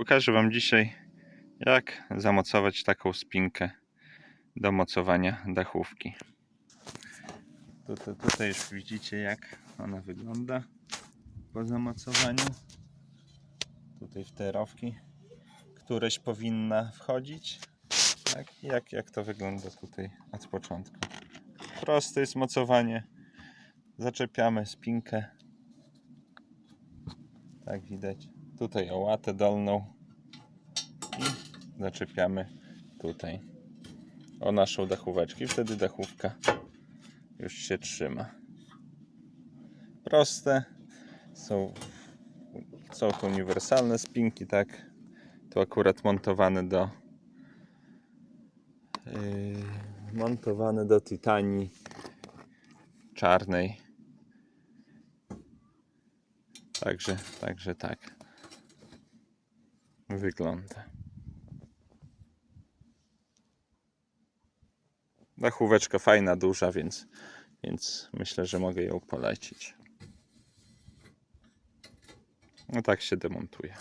Pokażę Wam dzisiaj, jak zamocować taką spinkę do mocowania dachówki. Tutaj, tutaj już widzicie, jak ona wygląda po zamocowaniu. Tutaj w te rowki któreś powinna wchodzić. Tak, jak, jak to wygląda tutaj od początku. Proste jest mocowanie. Zaczepiamy spinkę. Tak widać. Tutaj o łatę dolną. I zaczepiamy tutaj o naszą dachóweczkę. Wtedy dachówka już się trzyma. Proste. Są, są to uniwersalne spinki, tak? Tu akurat montowane do yy, montowane do tytanii czarnej. Także, także tak wygląda. Dachóweczka fajna, duża, więc, więc myślę, że mogę ją polecić. No tak się demontuje.